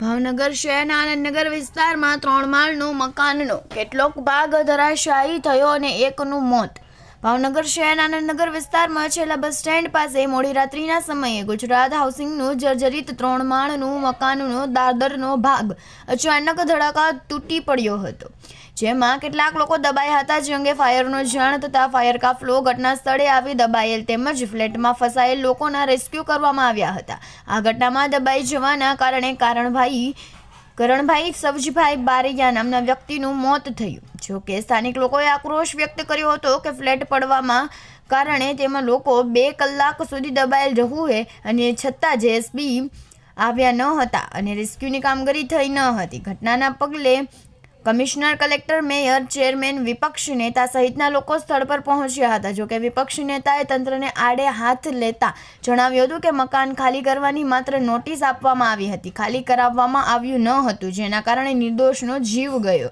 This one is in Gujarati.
ભાવનગર શહેરના આનંદનગર વિસ્તારમાં ત્રણ માળનું મકાનનો કેટલોક ભાગ ધરાશાયી થયો અને એકનું મોત. ભાવનગર શહેરના આનંદનગર વિસ્તારમાં છેલ્લા બસ સ્ટેન્ડ પાસે મોડી રાત્રિના સમયે ગુજરાત હાઉસિંગનું જર્જરિત ત્રણ માળનું મકાનનો દાદરનો ભાગ અચાનક ધડાકા તૂટી પડ્યો હતો, જેમાં કેટલાક લોકો દબાયા હતા. જે અંગે ફાયરનો જાણ થતાં ફાયર કાફલો ઘટના સ્થળે આવી દબાયેલ તેમજ ફ્લેટમાં ફસાયેલ લોકોના રેસ્ક્યુ કરવામાં આવ્યા હતા. આ ઘટનામાં દબાઈ જવાના કારણે કારણભાઈ કરણભાઈ સવજીભાઈ બારૈયા નામના વ્યક્તિનું મોત થયું. જો કે સ્થાનિક લોકોએ આક્રોશ વ્યક્ત કર્યો હતો કે ફ્લેટ પડવામાં કારણે તેમાં લોકો બે કલાક સુધી દબાયેલ રહ્યું છે અને છતાં જેએસબી આવ્યા ન હતા અને રેસ્ક્યુની કામગીરી થઈ ન હતી. ઘટનાના પગલે કમિશનર કલેક્ટર, મેયર, ચેરમેન વિપક્ષ નેતા સહિતના લોકો સ્થળ પર પહોંચ્યા હતા. જોકે વિપક્ષ નેતાએ તંત્રને આડે હાથ લેતા જણાવ્યું હતું કે મકાન ખાલી કરવાની માત્ર નોટિસ આપવામાં આવી હતી. ખાલી કરાવવામાં આવ્યું ન હતું, જેના કારણે નિર્દોષનો જીવ ગયો.